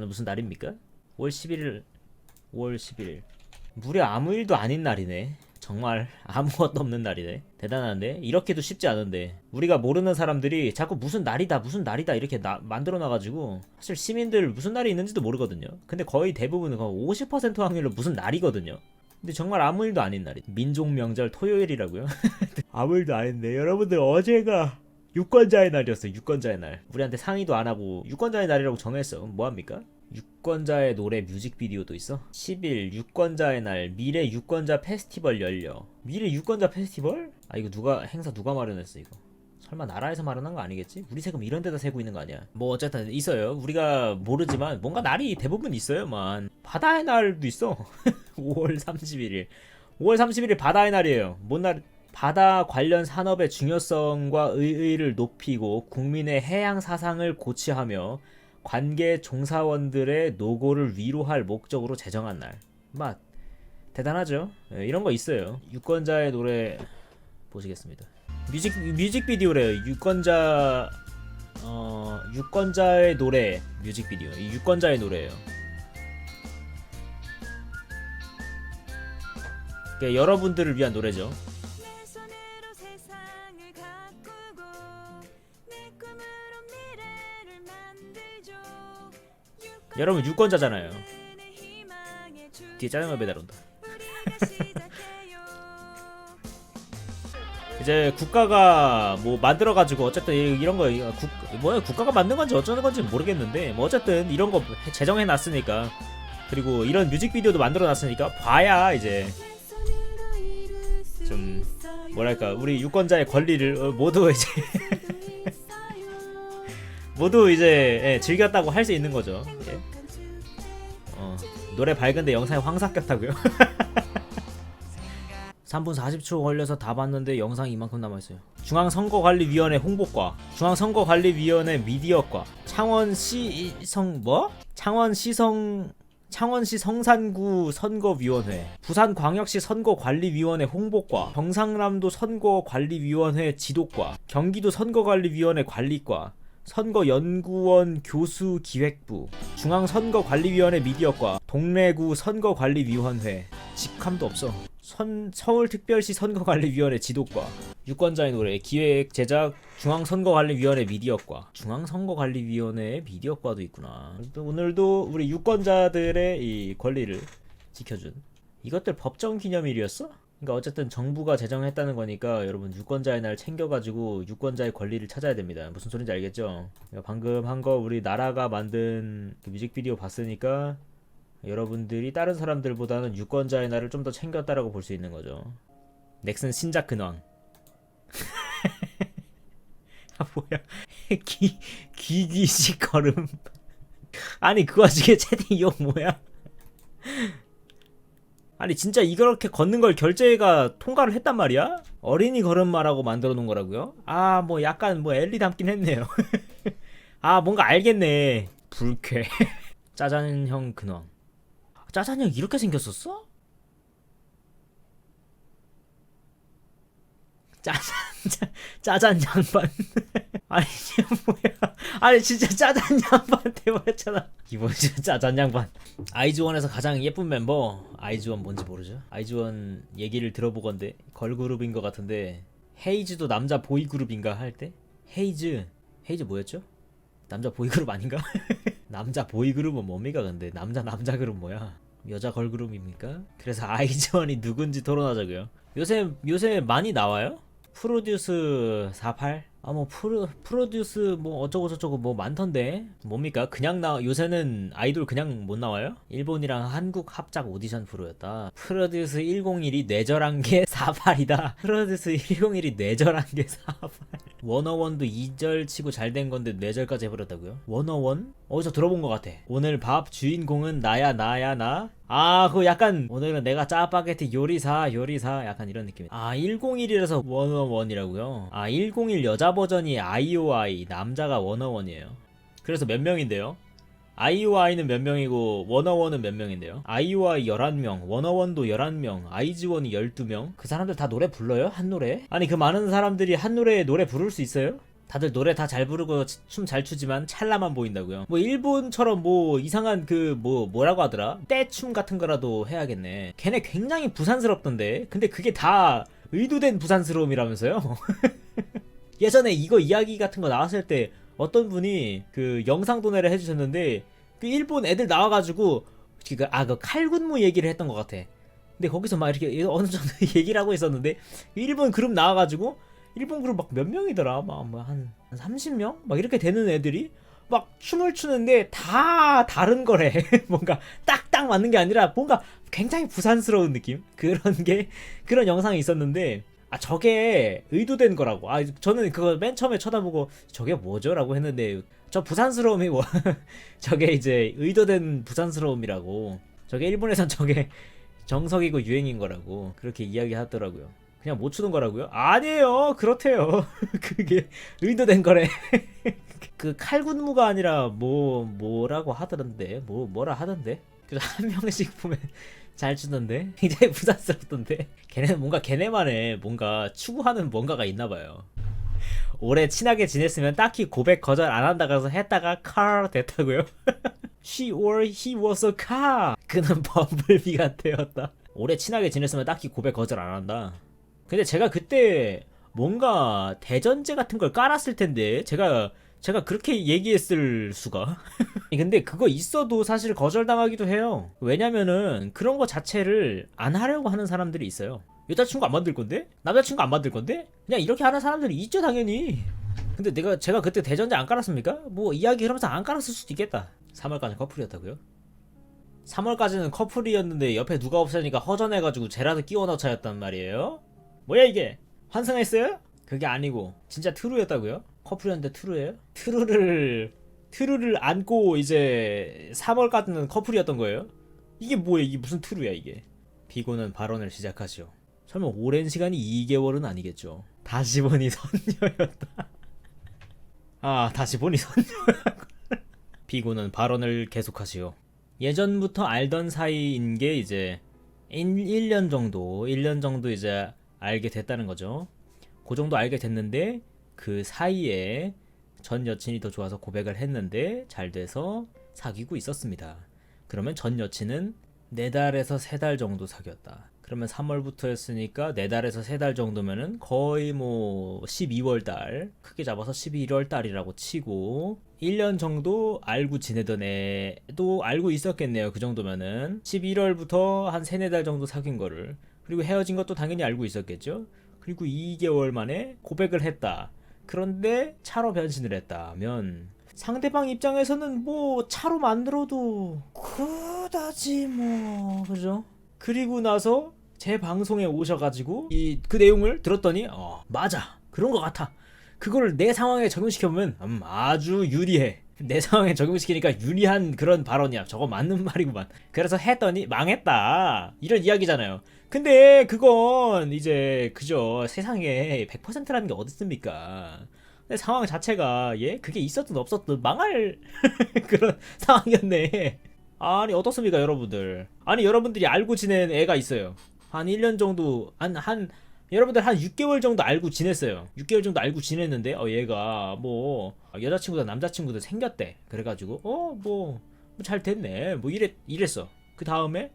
오늘 무슨 날입니까? 5월 11일 5월 11일 무려 아무 일도 아닌 날이네. 정말 아무것도 없는 날이네. 대단한데? 이렇게도 쉽지 않은데. 우리가 모르는 사람들이 자꾸 무슨 날이다 무슨 날이다 이렇게 나- 만들어 놔가지고 사실 시민들 무슨 날이 있는지도 모르거든요. 근데 거의 대부분은 50% 확률로 무슨 날이거든요. 근데 정말 아무 일도 아닌 날이. 민족 명절 토요일이라고요? 아무 일도 아닌데 여러분들 어제가 유권자의 날이었어요 유권자의 날 우리한테 상의도 안 하고 유권자의 날이라고 정했어 그럼 뭐합니까? 유권자의 노래 뮤직비디오도 있어? 10일 유권자의 날 미래 유권자 페스티벌 열려 미래 유권자 페스티벌? 아 이거 누가 행사 누가 마련했어 이거 설마 나라에서 마련한 거 아니겠지? 우리 세금 이런 데다 세고 있는 거 아니야 뭐 어쨌든 있어요 우리가 모르지만 뭔가 날이 대부분 있어요만 바다의 날도 있어 5월 31일 5월 31일 바다의 날이에요 뭔 날? 바다 관련 산업의 중요성과 의의를 높이고 국민의 해양 사상을 고취하며 관계 종사원들의 노고를 위로할 목적으로 제정한 날. 맛 대단하죠. 예, 이런 거 있어요. 유권자의 노래 보시겠습니다. 뮤직 뮤직비디오래요. 유권자 어 유권자의 노래 뮤직비디오. 이 유권자의 노래예요. 그러니까 여러분들을 위한 노래죠. 여러분 유권자잖아요. 뒤에 짜장면 배달 온다. 이제 국가가 뭐 만들어 가지고 어쨌든 이- 이런 거 국 뭐야 국가가 만든 건지 어쩌는 건지 모르겠는데 뭐 어쨌든 이런 거 제정해 놨으니까 그리고 이런 뮤직비디오도 만들어 놨으니까 봐야 이제 좀. 뭐랄까 우리 유권자의 권리를 어, 모두 이제. 모두 이제 예, 즐겼다고 할 수 있는 거죠. 노래 밝은데 영상이 황사 꼈다고요? 3분 40초 걸려서 다 봤는데 영상이 이만큼 남아있어요. 중앙선거관리위원회 홍보과, 중앙선거관리위원회 미디어과, 창원시 성 뭐? 창원시성 창원시 성산구 선거위원회, 부산광역시 선거관리위원회 홍보과, 경상남도 선거관리위원회 지도과, 경기도 선거관리위원회 관리과, 선거연구원 교수기획부, 중앙선거관리위원회 미디어과, 동래구 선거관리위원회, 직함도 없어. 선, 서울특별시 선거관리위원회 지도과, 유권자의 노래, 기획, 제작, 중앙선거관리위원회 미디어과, 중앙선거관리위원회 미디어과도 있구나. 또 오늘도 우리 유권자들의 이 권리를 지켜준 이것들 법정 기념일이었어? 그러니까 어쨌든 정부가 제정했다는 거니까 여러분 유권자의 날 챙겨가지고 유권자의 권리를 찾아야 됩니다. 무슨 소린지 알겠죠? 그러니까 방금 한 거 우리 나라가 만든 그 뮤직비디오 봤으니까 여러분들이 다른 사람들보다는 유권자의 날을 좀 더 챙겼다라고 볼 수 있는 거죠. 넥슨 신작 근황. 아 뭐야? 기 기기식 걸음. 아니 그 와중에 채팅 이거 뭐야? 아니 진짜 이렇게 걷는 걸 결제가 통과를 했단 말이야? 어린이 걸음마라고 만들어 놓은 거라고요? 아 뭐 약간 뭐 엘리 닮긴 했네요. 아 뭔가 알겠네. 불쾌. 짜잔형 근황. 짜잔형 이렇게 생겼었어? 짜잔 짜, 짜잔 양반. 아니 이게 뭐야? 아니 진짜 짜잔 양반 대박이잖아. 이번 짜잔 양반. 아이즈원에서 가장 예쁜 멤버 아이즈원 뭔지 모르죠? 아이즈원 얘기를 들어보건데 걸그룹인 것 같은데 헤이즈도 남자 보이그룹인가 할 때 헤이즈 헤이즈 뭐였죠? 남자 보이그룹 아닌가? 남자 보이그룹은 뭡니까 근데 남자 남자 그룹 뭐야? 여자 걸그룹입니까? 그래서 아이즈원이 누군지 토론하자고요. 요새 요새 많이 나와요? 프로듀스 48? 아 뭐 프로 프로듀스 뭐 어쩌고 저쩌고 뭐 많던데. 뭡니까? 그냥 나 요새는 아이돌 그냥 못 나와요? 일본이랑 한국 합작 오디션 프로였다. 프로듀스 101이 뇌절한 게 48이다. 프로듀스 101이 뇌절한 게48 워너원도 2절 치고 잘 된 건데 뇌절까지 해버렸다고요? 워너원? 어디서 들어본 것 같아 오늘 밥 주인공은 나야 나야 나? 아 그거 약간 오늘은 내가 짜파게티 요리사 요리사 약간 이런 느낌 아 101이라서 워너원이라고요? 아 101 여자 버전이 IOI 남자가 워너원이에요 그래서 몇 명인데요? IOI는 몇 명이고 워너원은 몇 명인데요? IOI 11명, 워너원도 11명, 아이즈원이 12명? 그 사람들 다 노래 불러요? 한 노래? 아니 그 많은 사람들이 한 노래에 노래 부를 수 있어요? 다들 노래 다 잘 부르고 춤 잘 추지만 찰나만 보인다고요. 뭐 일본처럼 뭐 이상한 그 뭐 뭐라고 하더라? 떼춤 같은 거라도 해야겠네. 걔네 굉장히 부산스럽던데. 근데 그게 다 의도된 부산스러움이라면서요? 예전에 이거 이야기 같은 거 나왔을 때 어떤 분이 그 영상 도내를 해주셨는데 그 일본 애들 나와가지고 그 아그 칼군무 얘기를 했던 것 같아. 근데 거기서 막 이렇게 어느 정도 얘기를 하고 있었는데 일본 그룹 나와가지고 일본 그룹 막 몇 명이더라? 막한 한 30명? 막 이렇게 되는 애들이 막 춤을 추는데 다 다른 거래. 뭔가 딱딱 맞는 게 아니라 뭔가 굉장히 부산스러운 느낌? 그런 게 그런 영상이 있었는데 아 저게 의도된 거라고 아 저는 그거 맨 처음에 쳐다보고 저게 뭐죠 라고 했는데 저 부산스러움이 뭐 저게 이제 의도된 부산스러움이라고 저게 일본에선 저게 정석이고 유행인 거라고 그렇게 이야기하더라고요. 그냥 못 추는 거라고요? 아니에요. 그렇대요. 그게 의도된 거래. 그 칼군무가 아니라 뭐 뭐라고 하던데 뭐 뭐라 하던데 그래서 한 명씩 보면 잘 추던데? 굉장히 부담스럽던데? 걔네는 뭔가 걔네만의 뭔가 추구하는 뭔가가 있나 봐요. 오래 친하게 지냈으면 딱히 고백 거절 안 한다고 해서 했다가 car 됐다고요? She or he was a car. 그는 범블비가 되었다. 오래 친하게 지냈으면 딱히 고백 거절 안 한다. 근데 제가 그때 뭔가 대전제 같은 걸 깔았을 텐데 제가 제가 그렇게 얘기했을 수가. 근데 그거 있어도 사실 거절당하기도 해요. 왜냐면은 그런 거 자체를 안 하려고 하는 사람들이 있어요. 여자친구 안 만들 건데? 남자친구 안 만들 건데? 그냥 이렇게 하는 사람들이 있죠, 당연히. 근데 내가 제가 그때 대전제 안 깔았습니까? 뭐 이야기 하면서 안 깔았을 수도 있겠다. 3월까지 커플이었다고요? 3월까지는 커플이었는데 옆에 누가 없으니까 허전해가지고 제라도 끼워 넣자였단 말이에요? 뭐야 이게? 환승했어요? 그게 아니고 진짜 트루였다고요? 커플이었는데 트루예요? 트루를 트루를 안고 이제 3월까지는 커플이었던 거예요? 이게 뭐야 이게 무슨 트루야 이게? 비고는 발언을 시작하죠. 설마 오랜 시간이 2개월은 아니겠죠? 다시 보니 선녀였다. 아 다시 보니 선녀라고. 비고는 발언을 계속하시오 예전부터 알던 사이인 게 이제 1, 년 정도 1년 정도 이제 알게 됐다는 거죠. 그 정도 알게 됐는데 그 사이에 전 여친이 더 좋아서 고백을 했는데 잘 돼서 사귀고 있었습니다. 그러면 전 여친은 네 달에서 세 달 정도 사귀었다. 그러면 3월부터였으니까 네 달에서 세 달 정도면은 거의 뭐 12월 달 크게 잡아서 11월 달이라고 치고 1년 정도 알고 지내던 애도 알고 있었겠네요. 그 정도면은 11월부터 한 3, 4달 정도 사귄 거를 그리고 헤어진 것도 당연히 알고 있었겠죠. 그리고 2개월 만에 고백을 했다. 그런데 차로 변신을 했다면 상대방 입장에서는 뭐 차로 만들어도 그다지 뭐 그죠? 그리고 나서 제 방송에 오셔가지고 이 그 내용을 들었더니 어 맞아. 그런 것 같아. 그걸 내 상황에 적용시켜보면 음 아주 유리해 내 상황에 적용시키니까 유리한 그런 발언이야. 저거 맞는 말이구만. 그래서 했더니 망했다. 이런 이야기잖아요. 근데 그건 이제 그죠? 세상에 100%라는 게 어딨습니까? 근데 상황 자체가 예? 그게 있었든 없었든 망할 그런 상황이었네. 아니 어떻습니까 여러분들? 아니 여러분들이 알고 지낸 애가 있어요. 한 1년 정도 한한 여러분들 한 6개월 정도 알고 지냈어요 6개월 정도 알고 지냈는데 어 얘가 뭐 여자친구다 남자친구도 생겼대 그래가지고 어뭐잘 됐네 뭐 이랬 이랬어 그 다음에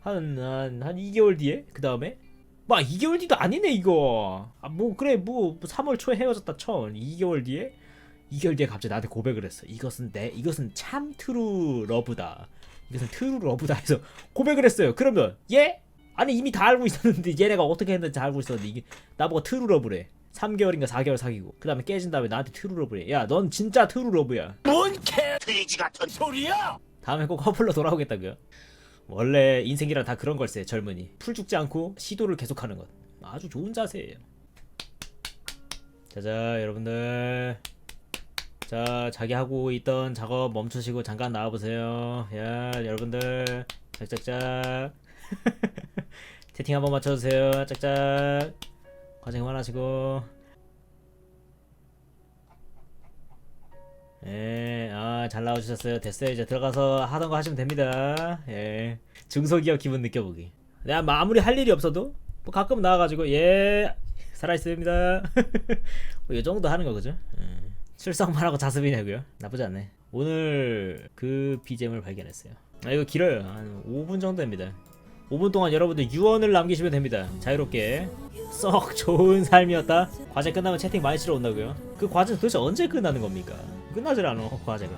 한, 한, 한 2개월 뒤에? 그 다음에? 막 2개월 뒤도 아니네, 이거. 아, 뭐, 그래, 뭐, 3월 초에 헤어졌다 쳐. 2개월 뒤에? 2개월 뒤에 갑자기 나한테 고백을 했어. 이것은 내, 이것은 참 트루 러브다. 이것은 트루 러브다 해서 고백을 했어요. 그러면, 얘? 아니, 이미 다 알고 있었는데, 얘네가 어떻게 했는지 다 알고 있었는데, 이게, 나보고 트루 러브래. 3개월인가 4개월 사귀고, 그 다음에 깨진 다음에 나한테 트루 러브래. 야, 넌 진짜 트루 러브야. 뭔 개돼지 같은 소리야! 다음에 꼭 커플로 돌아오겠다고요. 원래 인생이란 다 그런 걸세 젊은이 풀 죽지 않고 시도를 계속하는 것 아주 좋은 자세예요. 자자 여러분들 자 자기 하고 있던 작업 멈추시고 잠깐 나와보세요. 야 여러분들 짝짝짝 채팅 한번 맞춰주세요. 짝짝 고생 그만하시고 예, 아, 잘 나와주셨어요. 됐어요. 이제 들어가서 하던 거 하시면 됩니다. 예. 중소기업 기분 느껴보기. 내가 뭐 아무리 할 일이 없어도, 뭐 가끔 나와가지고, 예, 살아있습니다. 뭐이 정도 하는 거 그죠? 음. 출석만 하고 자습이냐고요? 나쁘지 않네. 오늘 그 BGM을 발견했어요. 아 이거 길어요. 한 5분 정도 됩니다. 5분 동안 여러분들 유언을 남기시면 됩니다. 자유롭게. 썩 좋은 삶이었다. 과제 끝나면 채팅 많이 치러 온다고요. 그 과제 도대체 언제 끝나는 겁니까? 끝나질 않아 과제가.